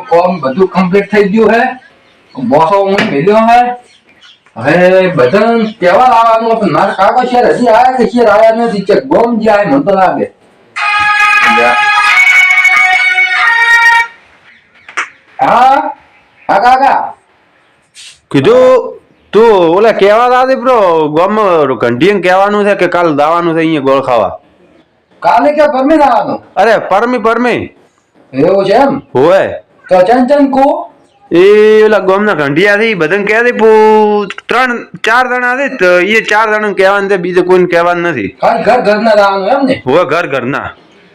કોમ બધું કમ્પ્લીટ થઈ ગયું હે? બોસો હું મેલ્યો હે? હવે બધાને કેવા લાવવાનું હતું મારા કાકો શેર હજી આયા કે શેર આયા નથી. ચેક ગોમ જે આય મને તો લાગે. હા? હા કાકા? કીધું તું ઓલે કેવા દાદી બ્રો? ગામમાં ઘંટીએ કહેવાનું છે કે કાલ દાવાનું છે અહીંયા ગોળ ખાવા? કાલે કે પરમી દાવાનું? અરે પરમી પરમી. એવું છે એમ? હોય. તો ચન ચન કો એ ઓલા ગોમના ઘંટિયા થી બધાને કહે પુ ત્રણ ચાર જણા છે તો એ ચાર જણા કહેવાનું છે બીજું કોઈને કહેવાનું નથી. ઘર ઘર ઘરના રહેવાનું એમ ને? હોય ઘર ઘરના.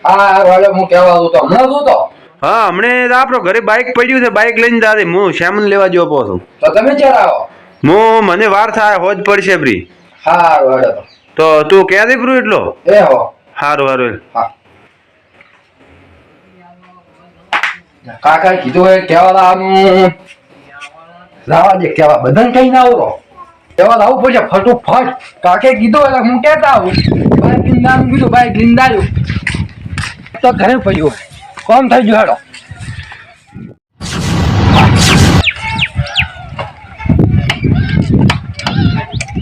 હા વાળે હું કહેવા દઉં તો હમણાં શું તો? હા હમણે આપણો ઘરે બાઇક પડ્યું છે બાઇક લઈને દાદે હું શ્યામન લેવા જવો પો છું તો તમે ક્યારે આવો? હું મને વાર થાય હોજ પડશે બ્રી હા વાળે તો તો કહે દે બ્રુ એટલો? એ હો. હારું હારું. હા. કાકા કીધું હોય કેવા લાવવાનું લાવા દે કેવા બધાને કઈ ના આવરો કેવા લાવવું પડશે ફટોફટ. કાકે કીધું એટલે હું કહેતા આવું. ભાઈ લીંદાનું કીધું, ભાઈ લીંદાયું તો ઘરે પડ્યું કોમ થઈ ગયું, હેડો.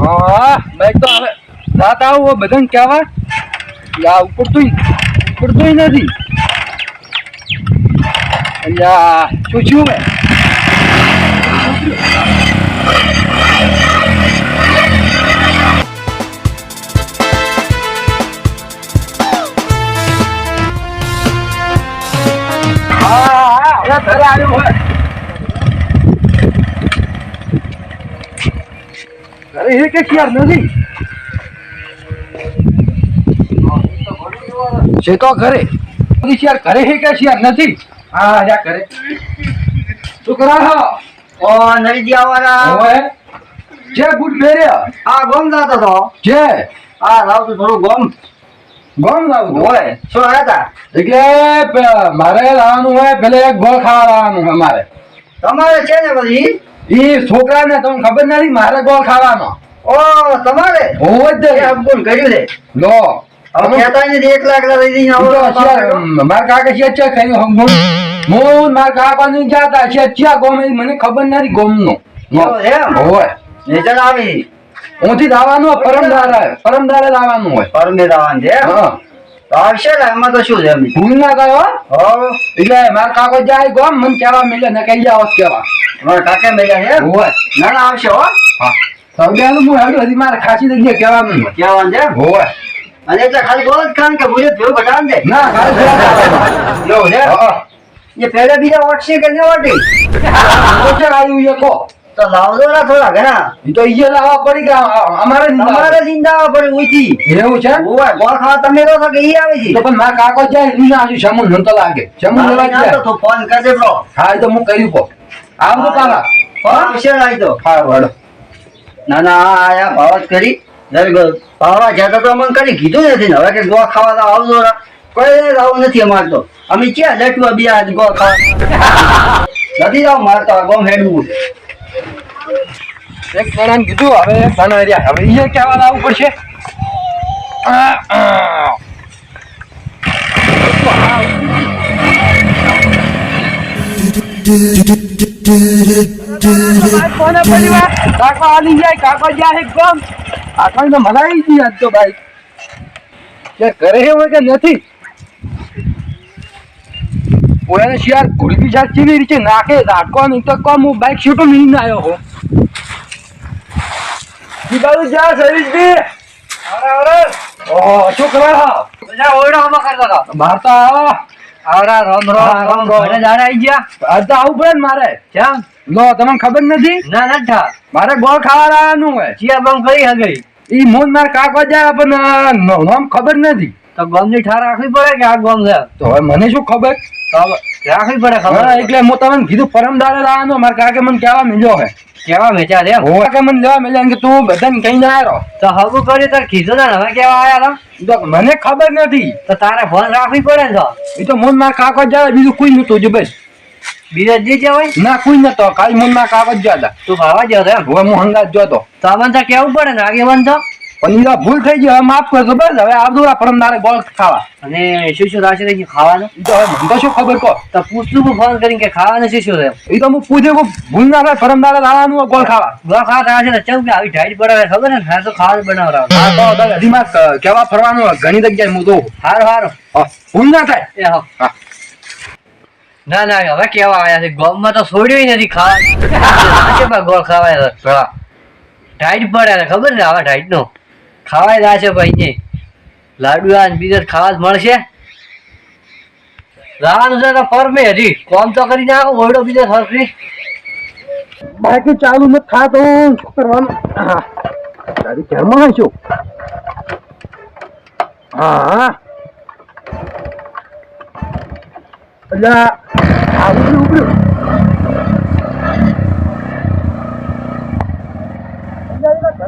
હા બાઈક તો હવે રાત આવું બધાને કહેવા. ઉપડતું ઉપડતું નથી. અલ્યા શું છું મેં ઘરે. એ કે યાર નથી છે તો ઘરે યાર ઘરે હે કે યાર નથી? હા યાર ઘરે. શું કરા છો? ઓ નરજીયા વાળા. હવે? જે બૂટ પહેર્યા. આ ગોમ જાતો તો. જે? આ લાવતું થોડું ગોમ. ગમ લાવું હોય શું આવ્યા તા? એટલે મારે લાવવાનું હોય પેલે એક ગોળ ખાવા લાવવાનું હોય મારે. તમારે છે ને પછી? એ છોકરા છોકરાને તમને ખબર નથી મારે ગોળ ખાવાનો. ઓ તમારે? હોવો જ કર્યું છે? લો. હવે કહેતા એક લાખ લઈ છે, મારા કાકા છે છે ખાઈ હું માર મારા કાકા ની જાતા છે ક્યાં ગોમ? મને ખબર નથી ગોમનું એવું એમ? હોય. નેચર આવી ઓથી લાવવાનું હોય પરમદારે પરમદારે દાવાનું હોય. પરમે દાવાનું છે હા. આવશે ને એમાં તો શું છે ભૂલ ના. હો. એટલે મારા કાકો જાય ગોમ મને કેવા મિલે ને કઈ જાવ કેવા મારા કાકા મેળ્યા છે? હોય. ના ના આવશે હો. હા. સૌદાનું હું હેડું? હજી મારે ખાસી જગ્યાએ કહેવાનું હોય. કહેવાનું છે? હોય. અને એટલે ખાલી બોલ જ ખાન કે ભૂલે ભેગું બટાન દે ના. ખાલી જો. છે હા. એ પહેલા બીજા ઓટશે કે ન ઓટી તો છે આવ્યું એ કહો તો લાવજો ના થોડા ઘણા. ઈ તો ઈએ લાવવા પડી ગયા અમારે લાવવા. જીંદા પડે ઊંચી. એવું છે? ઓય ગોળ ખાવા તમે તો કે ઈ આવે છે? તો પણ મારા કાકો જાય ઈ ના હજુ શમુન મને તો લાગે ના જાય તો તું ફોન કરજે બ્રો. હા તો હું કર્યું કો આવજો પાલા. આવશે નહીં તો હારું હાલો ના ના આયા ભાવત કરી. ભાવા જતા તો અમને કદી કીધું નથી ને. હવે કે ગોળ ખાવા તો આવજો. કોઈ આવું નથી અમારે તો. અમે ક્યાં લટવા બીજા આજ ગો નથી જાવ મારે તો ગોમ હેડવું એક જણાને કીધું, હવે એક રહ્યા. હવે ઈએ કહેવા લાવવું પડશે? કાકો આલી જાય, કાકા જ્યાં કાકાને તો મજા આવી તો ભાઈ. ઘરે હોય કે નથી? ઓયાને શિયાર ઘોડી શાક ચીવી રીતે નાખે? નાખો નહીં તો કોમ હું બાઈક શૂટો લઈને આવ્યો હો બાજુ જા સરીશ બી અરે અરે ઓ શું કરે હા બધા ઓરડામાં કરતા હતા. બહાર તો આવો. આવરા રામ રામ રામ. મને જાણે આવી ગયા? આજ તો આવું પડે ને મારે. ક્યાં લો તમને ખબર નથી? ના ના થા મારે ગોળ ખાવા લાવવાનું હોય. ચિયા બંગ કરી હગઈ? ઈ મોન માર કાકો જાય પણ નામ ખબર નથી. તો ની ઠાર રાખવી પડે કે આ ગમ છે? તો હવે મને શું ખબર? રાખવી પડે ખબર. એટલે હું તમને કીધું પરમદારે લાવવાનો મારા કાકે મને કહેવા મળ્યો હે? કેવા વેચા રે હું કાકે મને લેવા મેલે કે તું બધાને કઈ ના આવ્યો તો હગું કરી તાર કીધું ને હવે કેવા આયા તા? મને ખબર નથી. તો તારે ફોન રાખવી પડે તો? એ તો મન માર કાકો જાય બીજું કોઈ નતું જો બસ. બીજા જે જવાય ના કોઈ નતો. કાલ મન માર કાકો જ જતા તું ભાવા જતો એમ? હવે હું હંગાત જોતો તો અમને તો કેવું પડે ને? આગેવાન તો? પણ ઈ ભૂલ થઈ ગઈ હવે માફ કરજો બસ. હવે આ પરમદારે ગોળ ખાવા. અને શું શું રાશે ને ખાવાનું? તો હવે મને તો શું ખબર કહો તો પૂછતું હું ફોન કરીને કે ખાવાનું શું શું છે? ઈ તો હું પૂછ્યું હું ભૂલ ના થાય પરમદારે આવવાનું લાવવાનું ગોળ ખાવા. ગોળ ખાવા થશે ને ચમ કે આવી ઢાઈટ પડે ખબર ને? હા તો ખાવાનું બનાવરાવ હા તો માં ક- કેવા ફરવાનું ઘણી જગ્યાએ હું જોઉં. હારું હારું. હા, ભૂલ ના થાય. એ હા. ના ના હવે કેવા આવ્યા છે? ગોમમાં તો છોડ્યું નથી ખાવા ગોળ ખાવાય છે? ટાઈટ પડે ખબર ને આવા ટાઈટ નો ખાવાય ના છે ભાઈ ને. લાડુ આ બીજા ખાવા જ મળશે. રાવાનું છે તો ફરમે હજી. કોમ તો કરી નાખો ઓરડો બીજો ફરફરી બાકી ચાલુ નથી થાતો શું કરવાનું? તારી હા એટલે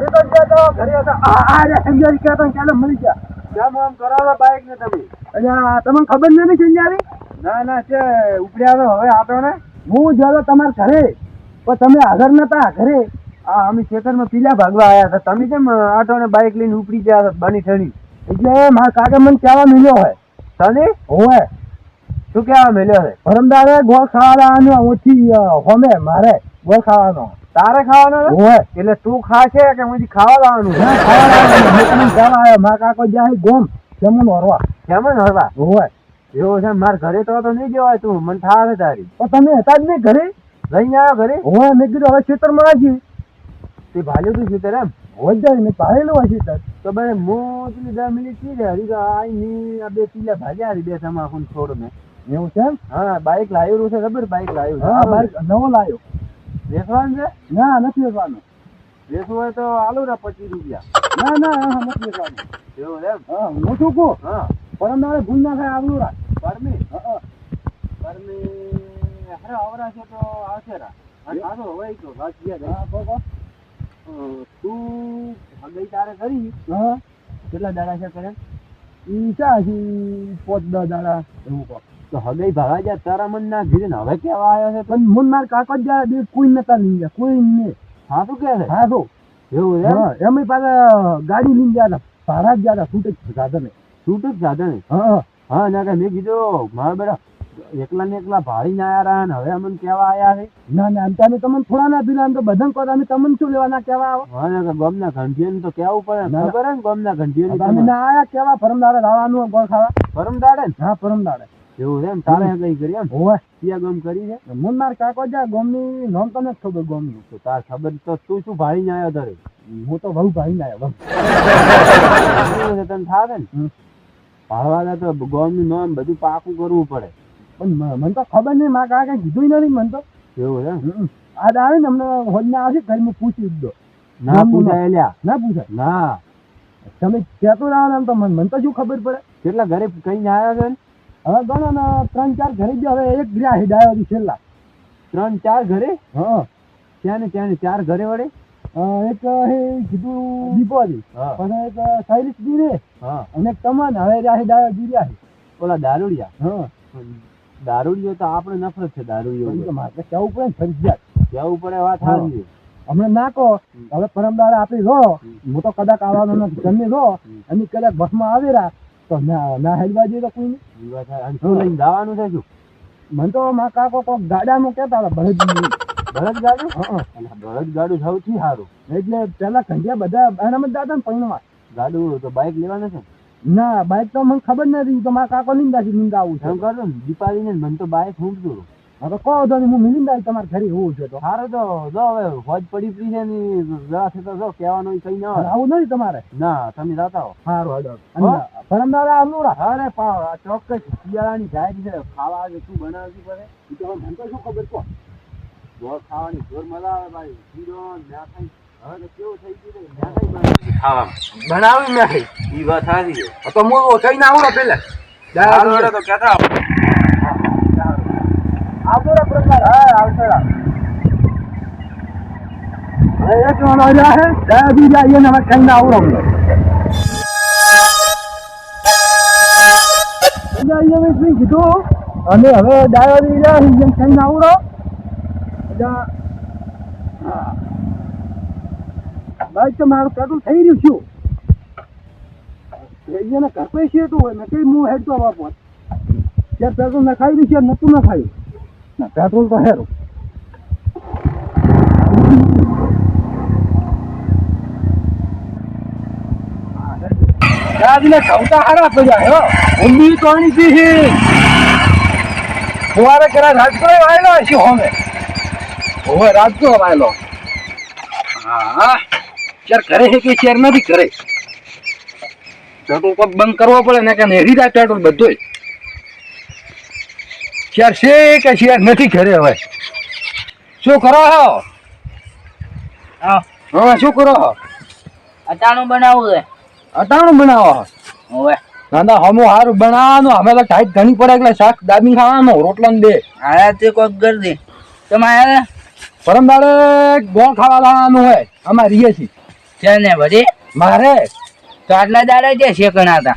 ઘરે તો ગયા તો ઘરે હતા. આ આ રે કહેતો ને ચાલો મળી ગયા. જામ આમ કરાવો બાઈક ને તમે? અલ્યા તમને ખબર નથી સંજારી ના ના છે ઉપડ્યા હવે આપણને. હું જ્યાં તમારા ઘરે પણ તમે હાજર નતા ઘરે. આ અમે ખેતરમાં પીલા ભાગવા આવ્યા હતા. તમે કેમ આટોને બાઈક લઈને ઉપડી ગયા બની ઠણી? એટલે મારા કાકા મને કહેવા મળ્યો હોય. તને? હોય શું કહેવા મળ્યો હોય? પરમદારે ગોળ ખાવાનો ઓછી હોમે મારે ગોળ ખાવાનો. તારે ખાવાનો હોય એટલે તું ખાશે કે હું ખાવા લાવવાનું? ખાવા મારા કાકો જાય ગોમ કેમન હરવા. કેમન હરવા? હોય એવો છે માર ઘરે તો તો નહીં જવાય તું. મને થાવે તારી. તમે હતા જ નહીં ઘરે? લઈને આવ્યો ઘરે? હોય મેં કીધું હવે ખેતરમાં આવી તે ભાલ્યું તું ખેતર એમ? હોય જાય મેં પાડેલું હોય ખેતર. તો ભાઈ હું પેલી દસ મિનિટથી રે હરી તો આઈ ની આ બે પીલા ભાગ્યા હરી બે તમાકુ છોડ મેં. એવું છે હા બાઈક લાવ્યું છે ખબર? બાઈક લાવ્યું છે. હા બાઈક નવો લાવ્યો. વેચવાનું છે? ના નથી વેચવાનું. વેચવું હોય તો આલુ ને પચીસ રૂપિયા. ના ના નથી વેચવાનું. એવું એમ? હા હું શું કહું? હા. પરમ દાડે ભૂલ ના થાય આવડું રાખ પરમી હા. પરમી અરે આવરા છે તો આવશે રા અને આનો હવે તો હા તું ગઈ તારે કરી? હા કેટલા દાડા છે કરે? ઈ ચા પોત દસ દાડા. એવું કહો. તો હગઈ ભાગા જા તારા મન ના ઘીરે હવે કેવા આવ્યો છે? પણ મન માર કાકો જ જાય બે કોઈ નતા લઈ ગયા કોઈ ને. હા તો કે હા તો એવું એમ? એમ પાછા ગાડી લઈને ગયા ભાડા જ ગયા હતા છૂટ જ સાધને. છૂટ સાધને? હા હા. ના કે મેં કીધું મારા બેટા એકલા ને એકલા ભાડી ના આયા ને હવે અમને કેવા આયા છે? ના ના તમે તમને થોડા ના પીલા તો બધા કહો અમે તમને શું લેવાના કેવા આવો? હા ના ગમના ઘંટીઓ તો કેવું પડે ખબર ને ગમના ઘંટીએ તમે ના આયા કેવા પરમદાડે લાવવાનું ગોળ ખાવા? પરમદાડે હા પરમદાડે એવું એમ તારે કઈ કરી એમ? હોવે. ક્યાં ગમ કરી છે? મન માર કાકો જા ગમની નામ તો નથી ખબર ગમનું. તો તાર ખબર તો તું શું ભાઈ ને આવ્યો તારે? હું તો બહુ ભાઈ ને આવ્યો તને થાવે ને? ભાડવાના તો ગોમનું નામ બધું પાકું કરવું પડે. પણ મને તો ખબર નહીં મારા કાકા કીધું નથી મને તો. એવું એમ? આ આવે ને અમને હોજને આવશે ઘરે હું પૂછી દો ના પૂછાય લ્યા. ના પૂછાય? ના. તમે કહેતો રહો ને તો મને મને તો શું ખબર પડે? કેટલા ઘરે કઈ આવ્યા છે હવે ગણો ને ત્રણ ચાર ઘરે ગયો હવે એક ગ્રા હિડાયો હતી છેલ્લા. ત્રણ ચાર ઘરે? હા. ત્યાં ને ત્યાં ને ચાર ઘરે વડે એક હે કીધું દીપોલી. પછી એક સૈલિશ દીરે અને તમન હવે રાહી ડાયો દીર્યા છે ઓલા દારૂડિયા? હા. દારૂડિયો તો આપણે નફરત છે દારૂડિયો મારે કેવું પડે ફરજિયાત. કેવું પડે વાત સાચી હમણાં નાખો હવે પરમદાર આપી રો. હું તો કદાચ આવવાનો નથી. તમે રો. અને કદાચ બસમાં આવી રહ્યા તો ના ના હેલવા જોઈએ તો કોઈ લઈને જવાનું છે શું? મને તો મારા કાકો કોક ગાડામાં કહેતા હતા ભરત ભરત ગાડું હા. ભરત ગાડું સૌથી સારું. એટલે પેલા કંડિયા બધા એનામાં દાદા ને પૈણવા ગાડું તો બાઇક લેવાનું છે? ના બાઇક તો મને ખબર નથી તો મારા કાકો નિંદાથી નિંદા આવું છે. એમ કરો ને દીપાલી ને મને તો બાઇક હા તો કહો તો હું મિલિંદાઈ તમારે ઘરે હોવું છે તો. સારું તો જો હવે હોજ પડી પડી છે ની જરા છે તો જો કહેવાનું કઈ ના આવું. નહીં તમારે? ના તમે જાતા હો. સારું હડો પરમદારા આમનું અરે પા ચોક્કસ શિયાળાની જાય છે. ખાવા આજે શું બનાવવી પડે? એ તો મને તો શું ખબર કહો ગોળ ખાવાની જોર મજા આવે ભાઈ જીરો મ્યાખાઈ બનાવી. મેં ઈ વાત સારી તો હું કઈ ના આવું પેલા. તો કહેતા પ્રકાર, હા આવતો હવે એક વાનો જા હે બીજા એને હવે કઈ ના એટલે મેં શું કીધું? અને હવે ડાયો કઈ ના આવરો બાઈક તો મારું પેટ્રોલ થઈ રહ્યું છું. એને કરપે શેટું હોય ને કઈ હું હેડતો વાપર ત્યાં પેટ્રોલ નખાઈ દઈશ નતું નખાયું. ના પેટ્રોલ તો હેરું. રાજને ખવતા હારા પડ્યા હો. ઊંડી કોણી પી છે ફુવારે કરા રાજકો વાયલો છે હોમે. ઓવે રાજકો વાયલો. હા, ચાર કરે છે કે ચાર નથી કરે પેટ્રોલ પંપ બંધ કરવો પડે ને કે નેરી જાય પેટ્રોલ બધું ચાર છે કે ચાર નથી ઘરે હવે? શું કરો હો? હા. હા શું કરો હો? અટાણું બનાવવું છે. અટાણું બનાવો હવે હોવે. ના ના હમું સારું બનાવવાનું. અમે તો ટાઈટ ઘણી પડે એટલે શાક દાબી ખાવાનું રોટલો ને બે. હા તે કોક ગરદી દે તમારે પરમ દાડે ગોળ ખાવા લાવવાનું હોય. અમારે રીએ છીએ. છે ને ભરી મારે? તો આટલા દાડા જે શેકણા હતા?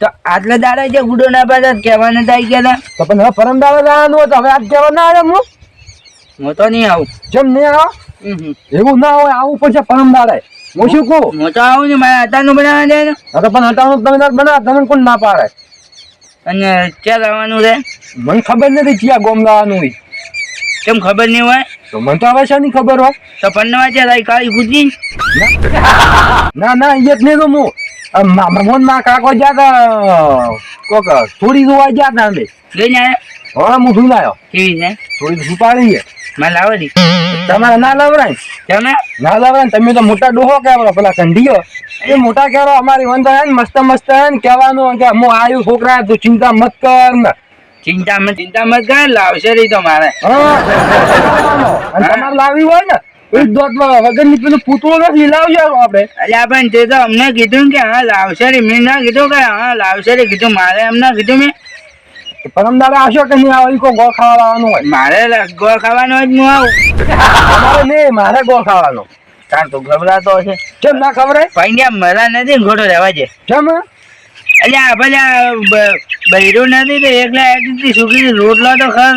તો આટલા દાડા જે ગુડો ના પાડે કહેવાના થાય ગયા તો પણ હવે પરમ દાડા હોય તો હવે આજ કહેવા ના આવે હું? હું તો નહીં આવું. જેમ નહીં આવો. એવું ના હોય આવું પડશે પરમ દાડે હું શું કહું? હું તો આવું ને મારે અટાણું બનાવવા દે ને. તો પણ હટાણું તમે બનાવ તમે કોણ ના પાડે? અને ક્યાં જવાનું રે? મને ખબર નથી ક્યાં ગોમ લાવવાનું હોય. કેમ ખબર નહીં હોય? તો મને તો હવે શાની ખબર હોય? તો પન્નવા છે કાળી ખુદી ના ના અહીંયા જ નહીં તો હું. આ મા- કાકો જ્યાં તા કોક થોડી જોવા જ્યાં તા અમે. લઈને આયા હવે હું સુનાયો કેવી છે થોડી સુપાડી છે મારે લાવવાની તમારે ના લાવરાય? તમે? ના લાવરાય તમે તો મોટા ડોહો કહેવાનો પેલા કંઢીઓ એ મોટા કહેવાનો અમારી વંદા હે મસ્ત મસ્ત હે ને કહેવાનું કે હું આવ્યું છોકરા તું ચિંતા મત કર ને. ચિંતા મત ચિંતા મત કર લાવશે રહી તો મારે. હા. તમારે લાવી હોય ને એ દોતમાં વગરની પેલું પૂતળો નથી લાવજો આપણે અલ્યા પણ તે તો અમને કીધું કે હા લાવશે રે મેં ના કીધું કે હા લાવશે રે કીધું મારે એમને કીધું મેં. પરમ દાડે આવશો કે નહીં આવે? કો ગોળ ખાવા લાવવાનું હોય. મારે ગોળ ખાવાનો જ હું આવું. નહીં મારે ગોળ ખાવાનો. કારણ તો ગભરાતો છે કેમ ના ખબર ભાઈ ત્યાં મરા નથી ને ખોટો રહેવા છે કેમ? અલ્યા ભલે બૈરું નથી તો એકલા એક સુખી રોટલો તો ખર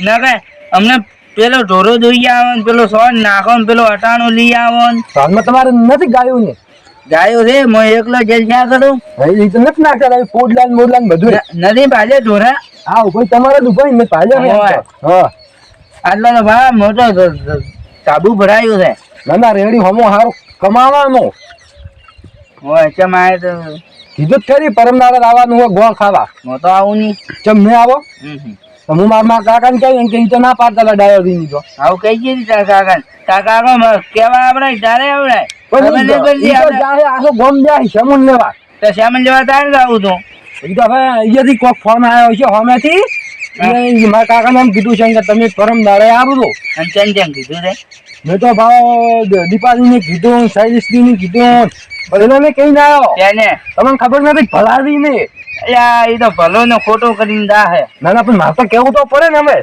ના કઈ અમને પેલો ઢોરો દોઈ આવે ને પેલો સોન નાખો ને પેલો અટાણું લઈ આવો ને. તમારે નથી ગાયું ને? ગાયો છે હું એકલો જલસા કરું એ તો નથી નાખતા પોડલા ને મોડલા ને બધું ન- નથી ભાજે ઢોરા? હા કોઈ તમારે જ ઊભા ને પાછો ને. હા. આટલો તો ભાઈ મોટો ધ- ભરાયું છે. ના ના રેડી હમો હારું. કમાવાનો. હોય ચમ આય તો. કીધું જ ખરી પરમનારા આવવાનું હોય ગોળ ખાવા. હું તો આવું નહીં. ચમ મેં આવો? હમ. હું મારા કાકાને કહ્યું કે તો ના પાડતા ડાયો દી તો. આવું કઈ ગઈ તારા કાકા તારા કાકા કેવા આવડાય તારે આવડાય. આખો ગોમ જાય શમુન લેવા. તો શ્યામલ લેવા તારે આવું તું ઈ તો હવે અહીંયાથી કોક ફોન આવ્યો છે હોમેથી મારા કાકાને એમ કીધું છે કે તમે પરમ દાડે આવજો અને ચમ ચમ કીધું છે મેં તો ભાવ દીપાજીને કીધું શૈલેષજીને કીધું. બધાને કહીને આવ્યો. તમને ખબર નથી? ભલાવી ને અલ્યા એ તો ભલો ને ખોટો કરીને દા હે. ના ના પણ મારે તો કેવું તો પડે ને હવે.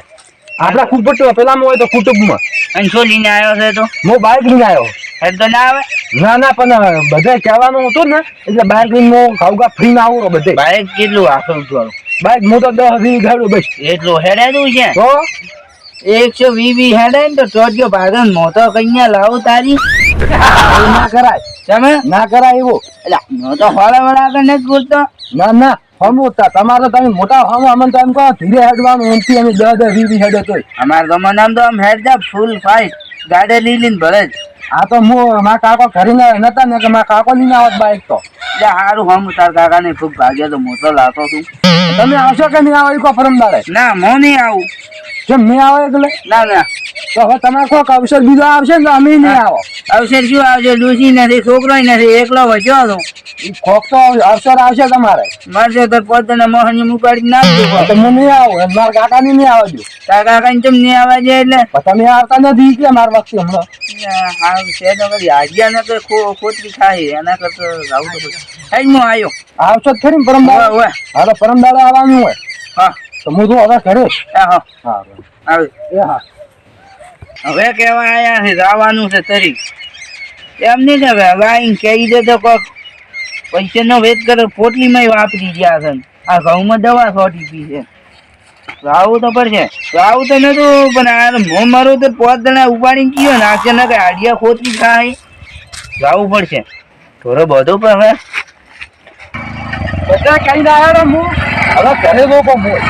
આપડા કુટુંબ પેલામાં હોય તો કુટુંબમાં અને શું લઈને આવ્યો છે તો? હું બાઇક લઈને આવ્યો. હેડ તો ના આવે. ના ના પણ બધા કહેવાનું હતું ને એટલે બાઇક લઈને હું ફ્રી ના આવું બધે. બાઇક કેટલું આખું થોડું બાઇક હું તો દસ વીસ ગાડું બસ. એટલું હેડાયું છે? તો એકસો વી વી હેડે ને તો ચોટ્યો ભાગન મોતો કઈ લાવું તારી. ના કરાય. તમે? ના કરાય એવું. એટલે હું તો હોળા વળા આગળ નથી બોલતો. ના ના હમું તા તમારે તમે મોટા હમ અમને તો એમ કહો ધીરે હેડવાનું એમથી અમે દસ દસ વીસ હેડે તોય. અમાર ગમન નામ તો આમ હેડ જા ફૂલ ફાઈટ ગાડે લઈ લઈને ભરે જ. આ તો હું મારા કાકો ઘરીને નતા ને કે મારા કાકો લઈને આવત બાઇક તો. એટલે હારું હમ તાર કાકા ને ખૂબ ભાગ્યા તો મોટો લાતો છું તમે આવશો કે નહીં આવો કહો પરમ દાડે ના હું નહીં આવું. કેમ નહીં આવે એટલે? ના ના. તો હવે તમે કોક અવસર બીજો આવશે ને તો અમે નહીં આવો. અવસર શું આવશે? ડૂસી નથી છોકરો નથી એકલો વચ્યો હતો. તું કોક તો અવસર આવશે તમારે. મારશે તો પોતાને મોહન મુકાડી ના તો હું નહીં આવું મારા કાકા ની નહીં આવજો તારા કાકા ને નહીં આવવા દે એટલે? પણ તમે આવતા નથી કે મારા વખતે હમણાં. હા છે તો કરી આજ્ઞા ને તો ખોટરી ખાય એના કરતા આવું તો હું આવ્યો આવશો જ ખરી પરમ દાડે. હવે હા તો પરમ દાડા આવવાનું હોય. હા. તો હું તો હવે ઘરે હા હા. હા આવે હા. હવે કેવા આયા છે? જવાનું છે તરી. એમ નહીં ને હવે હવે આઈને કહી દે તો કોક પૈસાનો વેચ કરે પોટલીમાં વાપરી ગયા છે. આ ઘઉંમાં દવા છોટી પી છે. રાવું તો પડશે રાવું તો નતું પણ આ મોં મારું તો પોત જણા ઉપાડીને કયો નાખશે ને કઈ આડિયા ખોટી ખાય. જાવું પડશે થોડો બધો પણ હવે. બધા કઈ ના આવ્યો હું હવે ઘરે લોકો હું